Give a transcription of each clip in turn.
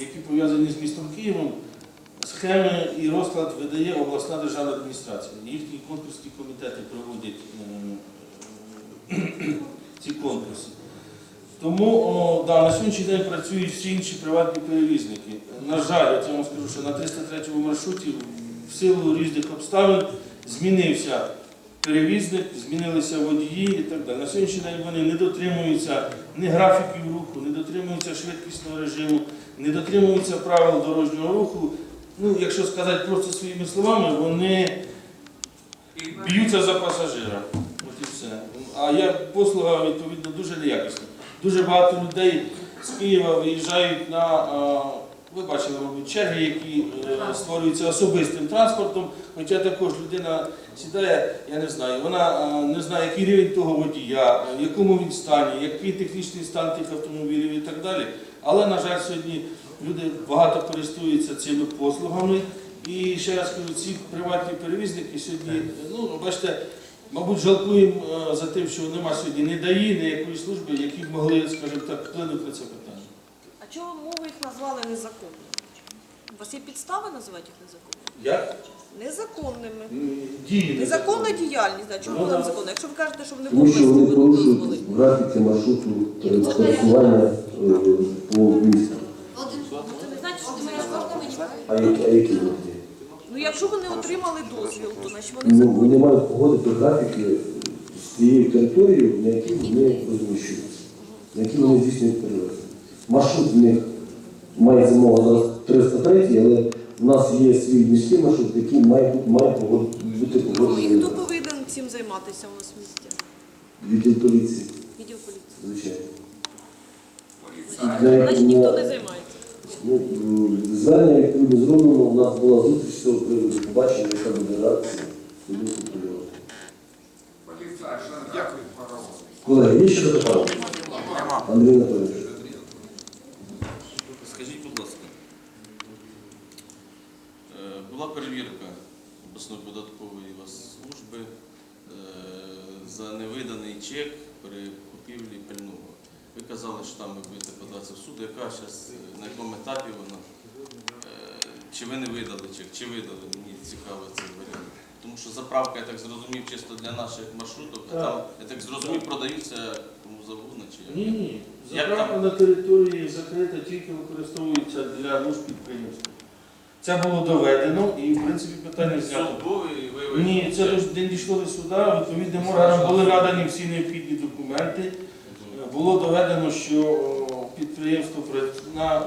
які пов'язані з містом Києвом, схеми і розклад видає обласна державна адміністрація. Їхні конкурсні комітети проводять е, ці конкурси. Тому о, да, на сьогоднішній день працюють всі інші приватні перевізники. На жаль, я вам скажу, що на 303 маршруті в силу різних обставин змінився перевізник, змінилися водії і так далі. На сьогоднішній день вони не дотримуються ні графіків руху, не дотримуються швидкісного режиму, не дотримуються правил дорожнього руху. Ну, якщо сказати просто своїми словами, вони б'ються за пасажира. От і все. А я послуга відповідно дуже неякісна. Дуже багато людей з Києва виїжджають на, ви бачили, мабуть, черги, які е, створюються особистим транспортом. Хоча також людина сідає, я не знаю, вона не знає, який рівень того водія, в якому він стані, який технічний стан тих автомобілів і так далі. Але, на жаль, сьогодні люди багато користуються цими послугами. І ще раз кажу, ці приватні перевізники сьогодні, ну, бачите, мабуть, жалкуємо е, за тим, що нема сьогодні ні ДАІ, ні якоїсь служби, які б могли, скажімо так, вплинути на це питання. А чого мову їх назвали незаконними? У вас є підстави називати їх незаконними? Як? Незаконними. Дії. Незаконна незаконні. діяльність, да, чому Ну, вона да. незаконна? Якщо ви кажете, що вони Тому були що вони дозволи. порушують графіки маршруту е, е, по мені. А які, а які вони? Ну якщо вони отримали дозвіл, то значить вони Ну, вони мають погодити графіки з тією територією, на якій вони розміщуються, на якій вони здійснюють перевезення. Маршрут в них має замова зараз 303, але в нас є свій міський маршрут, який має, має погодити- бути Ну і погоджений хто повинен цим займатися у нас в місті? відділ поліції, Відділ поліції. звичайно. Значить ніхто не займається. Ну, звернення відповідно зроблено, у нас була зустріч з цього приводу, побачення, яка буде реакція. Дякую. Колеги, є ще запитання? Андрій Анатолійович. Скажіть, будь ласка, е, була перевірка обласної податкової вас служби е, за невиданий чек при купівлі пального. Ви казали, що там ви будете податися в суд. Яка зараз, на якому етапі вона? Е, Чи ви не видали чек, чи видали? Мені цікаво цей варіант. Тому що заправка, я так зрозумів, чисто для наших маршруток, а там, я так зрозумів, продаються кому завгодно, чи як? Ні, ні. Як Заправка на території закрита тільки використовується для нужд підприємства. Це було доведено і, в принципі, питання знято. Суд був і ви ви- Ні, це не дійшло до суда. Відповідним органам були надані всі необхідні документи. Було доведено, що о, підприємство на,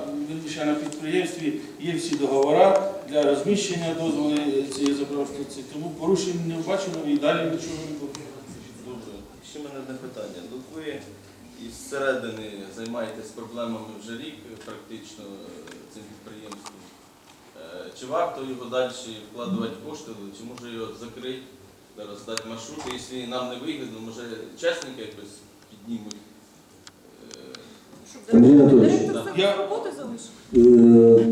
на підприємстві є всі договори для розміщення дозволу цієї заправки. Тому порушень не вбачено і далі нічого не буде. Добре. Ще мене одне питання. Ну, ви із середини займаєтесь проблемами вже рік практично е, цим підприємством. Е, Чи варто його далі вкладувати кошти, чи може його закрити, зараз дати маршрути, якщо нам не вигідно, може чесненько якось піднімуть. Андрій Анатолійович. директор Я- це роботи залишив? Е,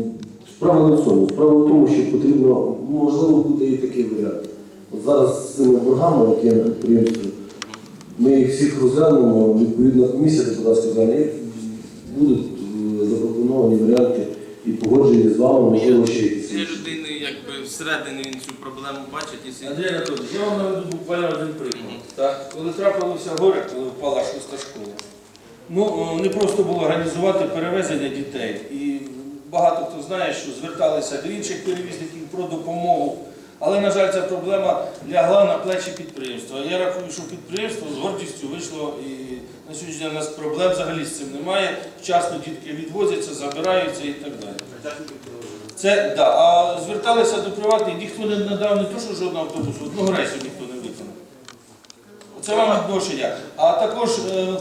Справа не в цьому. Справа в тому, що потрібно, можливо, буде і такий варіант. От зараз з цими боргами, які є на підприємстві, ми їх всіх розглянемо, відповідна комісія депутатська і будуть е, запропоновані варіанти і погоджені з вами, можливо, ще якісь. Цієї інші. людини якби всередині він цю проблему бачить, якщо Андрій Анатолійович, я вам наведу буквально один приклад. Так, коли трапилося горе, коли впала шоста школа, ну не просто було організувати перевезення дітей. І багато хто знає, що зверталися до інших перевізників про допомогу. Але, на жаль, ця проблема лягла на плечі підприємства. Я рахую, що підприємство з гордістю вийшло і на сьогоднішній день у нас проблем взагалі з цим немає. Вчасно дітки відвозяться, забираються і так далі. Це да. А зверталися до приватних, ніхто не надав не то, що жодного автобусу, одного рейсу ніхто не виконав. Це вам відношення. А також, е,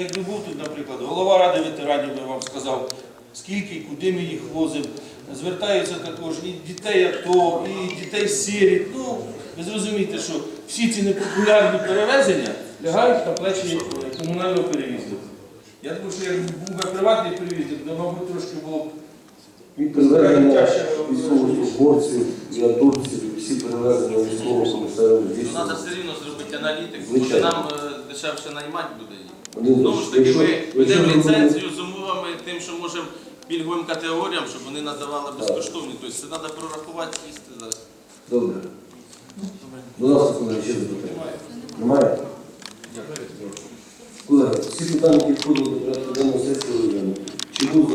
якби був тут, наприклад, голова ради ветеранів би вам сказав, скільки і куди ми їх возимо. Звертаються також і дітей АТО, і дітей сиріт. Ну, ви зрозумієте, що всі ці непопулярні перевезення лягають на плечі комунального перевізника. Я думаю, що якби був би приватний перевізник, то, мабуть, трошки було б І перевезення військовослужбовців і атовців, всі перевезення військового комісарів Ну, треба все рівно зробити аналітику, може нам е, дешевше наймати буде їх. Знову ж таки, ми ведемо ліцензію з умовами тим, що можемо пільговим категоріям, щоб вони надавали безкоштовні. Тобто це треба прорахувати, їсти зараз. Добре. Будь ласка, колеги, ще запитання. Немає? Колеги, всі питання, які входили до порядку денного сесії.